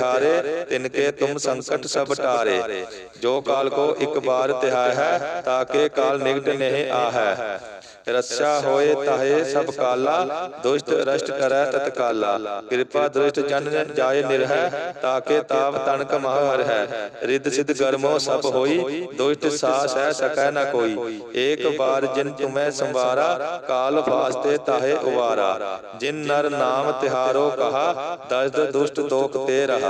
ਤਿਹਾਰੇ ਤਿਨਕੇ ਤੁਮ ਸੰਕਟ ਸਭ ਟਾਰੇ। ਜੋ ਕਾਲ ਕੋ ਇੱਕ ਬਾਰ ਤਿਹਾਇ ਹੈ ਤਾਕੇ ਕਾਲ ਨਿਗਟ ਨਹੀਂ ਆਹੈ। ਰੱਛਾ ਹੋਏ ਤਾਹੇ ਸਭ ਕਾਲਾ, ਦੁਸ਼ਟ ਰਸ਼ਟ ਕਰੈ ਤਤਕਾਲਾ ਕਿਰਪਾ ਦ੍ਰਿਸ਼ਟ ਜਨ ਜਾਏ ਨਿਰਹਿ ਤਾਕੇ ਤਾਪ ਤਨਕ ਮਹ ਹੈ ਰਿੱਧ ਸਿਧ ਗਰਮੋ ਸਭ ਹੋਈ, ਦੁਸ਼ਟ ਸਾਸ ਹੈ ਸਕੈ ਨ ਕੋਈ। ਏਕ ਬਾਰ ਜਿਨ ਤੁਮੈ ਸੰਵਾਰਾ, ਕਾਲ ਫਾਸਤੇ ਤਾਹੇ ਉਵਾਰਾ। ਜਿਨ ਨਰ ਨਾਮ ਤਿਹਾਰੋ ਕਹਾ, ਦਸਦ ਦੁਸ਼ਟ ਦੋਖ ਤੇ ਰਹਾ।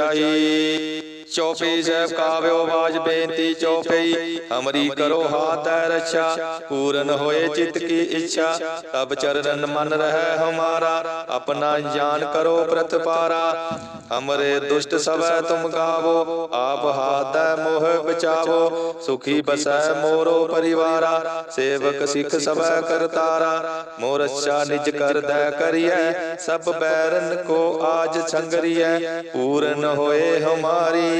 ਬਚਾਈ ਚੌਪਈ ਸਾਹਿਬ ਕਾਵਿਓ ਬਾਜ ਬੇਨਤੀ ਚੌਪਈ ਅਮਰੀ ਕਰੋ ਹਾਥ ਹੈ ਰਛਾ ਪੂਰਨ ਹੋਏ ਚਿਤ ਕੀ ਇੱਛਾ ਤਬ ਚਰਨ ਮਨ ਰਹਿ ਹਮਾਰਾ ਆਪਣਾ ਜਾਨ ਕਰੋ ਪ੍ਰਤਪਾਰਾ ਹਮਰੇ ਦੁਸ਼ਟ ਸਭੈ ਤੁਮ ਗਾਵੋ ਆਪ ਹਾਥੈ ਮੋਹ ਬਚਾਵੋ। ਸੁਖੀ ਬਸੈ ਮੋਰੋ ਪਰਿਵਾਰਾ। ਸੇਵਕ ਸਿਖ ਸਭੈ ਕਰਤਾਰਾ। ਮੋਰ ਅੱਛਾ ਨਿਜ ਕਰਦਾ ਕਰੀਐ। ਸਭ ਬੈਰਨ ਕੋ ਆਜ ਸੰਗਰੀਐ ਪੂਰਨ ਹੋਏ ਹਮਾਰੀ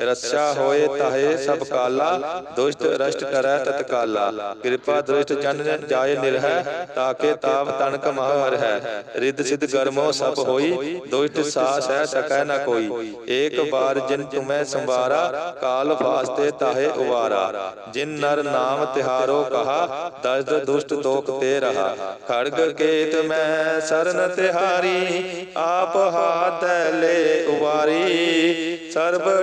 ਰਸਾ ਹੋਏ ਤਾਹੇ ਸਭ ਕਾਲਾ, ਦੁਸ਼ਟ ਰਸ਼ਟ ਕਰੈ ਤਤਕਾਲਾ ਕਿਰਪਾ ਦ੍ਰਿਸ਼ਟ ਜਨ ਜਾਏ ਨਿਰਹਿ, ਤਾਕੇ ਤਾਪ ਤਨਕ ਮਹ ਹਰ ਹੈ। ਰਿੱਧ ਸਿਧ ਗਰਮੋ ਸਭ ਹੋਈ, ਦੁਸ਼ਟ ਸਾਸ ਹੈ ਸਕੈ ਨ ਕੋਈ। ਏਕ ਬਾਰ ਜਿਨ ਤੁਮੈ ਸੰਵਾਰਾ, ਕਾਲ ਫਾਸਤੇ ਤਾਹੇ ਉਵਾਰਾ। ਜਿਨ ਨਰ ਨਾਮ ਤਿਹਾਰੋ ਕਹਾ ਦਸਦ ਦੁਸ਼ਟ ਦੋਖ ਤੇ ਰਹਾ। ਖੜਗ ਕੇਤ ਮੈਂ ਸਰਨ ਤਿਹਾਰੀ, ਆਪ ਹਾਥ ਲੈ ਉਵਾਰੀ। ਸਰਬ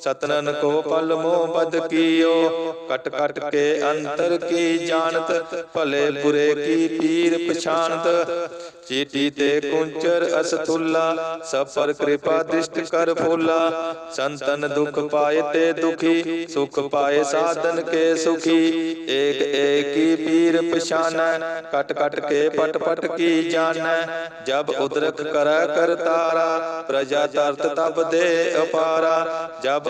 ਸਤਨਨ ਕੋ ਪਲ ਮੋਹ ਬਦ ਕੀਓ। ਕਟ ਕਟ ਕੇ ਅੰਤਰ ਕੀ ਜਾਣਤ, ਭਲੇ ਬੁਰੇ ਕੀ ਪੀਰ ਪਛਾਨਤ ਚੀਟੀ ਤੇ ਕੁੰਚਰ ਅਸਥੁੱਲਾ ਸਭ ਪਰ ਕਿਰਪਾ ਦ੍ਰਿਸ਼ਟ ਕਰ ਫੁੱਲਾ। ਸੰਤਨ ਦੁਖ ਪਾਏ ਤੇ ਦੁਖੀ, ਸੁਖ ਪਾਏ ਸਾਧਨ ਕੇ ਸੁਖੀ। ਏਕ ਏਕੀ ਪੀਰ ਪਛਾਨੈ, ਕਟ ਕਟ ਕੇ ਪਟ ਪਟ ਕੀ ਜਾਣੈ। ਜਬ ਉਦਰਕ ਕਰੈ ਕਰਤਾਰਾ, ਪ੍ਰਜਾ ਤਰਤ ਤਬ ਦੇ ਅਪਾਰਾ। ਜਬ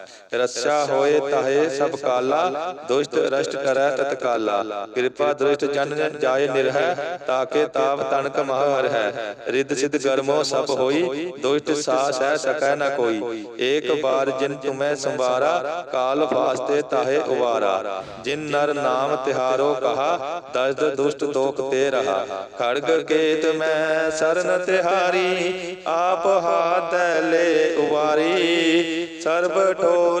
ਰੱਛਾ ਹੋਏ ਤਾਹੇ ਸਭ ਕਾਲਾ, ਦੁਸ਼ਟ ਰਸ਼ਟ ਕਰੈ ਤਤਕਾਲਾ। ਕਿਰਪਾ ਦ੍ਰਿਸ਼ਟ ਜਨ ਜਾਏ ਨਿਰਹਿ, ਤਾਕੇ ਤਾਪ ਤਣਕ ਮਹ ਹਰ ਹੈ ਰਿੱਧ ਸਿਧ ਗਰਮੋ ਸਭ ਹੋਈ, ਦੁਸ਼ਟ ਸਾਸ ਹੈ ਸਕੈ ਨ ਕੋਈ। ਏਕ ਬਾਰ ਜਿਨ ਤੁਮੈ ਸੰਵਾਰਾ, ਕਾਲ ਫਾਸਤੇ ਤਾਹੇ ਉਵਾਰਾ। ਜਿਨ ਨਰ ਨਾਮ ਤਿਹਾਰੋ ਕਹਾ, ਦਸਦ ਦੁਸ਼ਟ ਦੋਖ ਤੇ ਰਹਾ। ਖੜਗ ਕੇਤ ਮੈਂ ਸਰਨ ਤਿਹਾਰੀ, ਆਪ ਹਾਥ ਲੈ ਉਵਾਰੀ। ਸਰਬ ਠੋਰ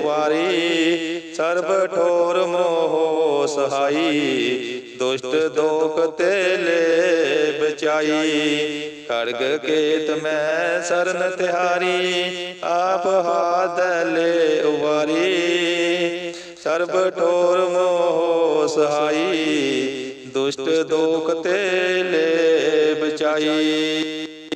ਸਰਬ ਠੋਰ ਮੋਹ ਸਹਾਈ, ਦੁਸ਼ਟ ਦੋਖ ਤੇ ਲੈ ਬਚਾਈ ਖੜਗ ਕੇਤ ਮੈਂ ਸਰਨ ਤਿਹਾਰੀ, ਆਪ ਹਾਦਲੇ ਲੈ ਉਵਾਰੀ। ਸਰਬ ਠੋਰ ਮੋਹ ਸਹਾਈ, ਦੁਸ਼ਟ ਦੋਖ ਤੇ ਲੈ ਬਚਾਈ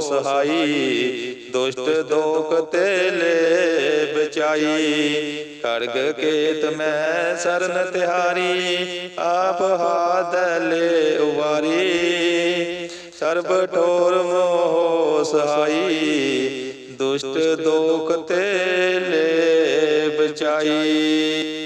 ਸਹਾਈ, ਦੁਸ਼ਟ ਦੋਖ ਤੇ ਲੈ ਬਚਾਈ ਖੜਗ ਕੇਤ ਮੈਂ ਸਰਨ ਤਿਹਾਰੀ, ਆਪ ਹਾਥ ਲੈ ਉਵਾਰੀ। ਸਰਬ ਠੋਰ ਮੋਹ ਸਹਾਈ, ਦੁਸ਼ਟ ਦੋਖ ਤੇ ਲੈ ਬਚਾਈ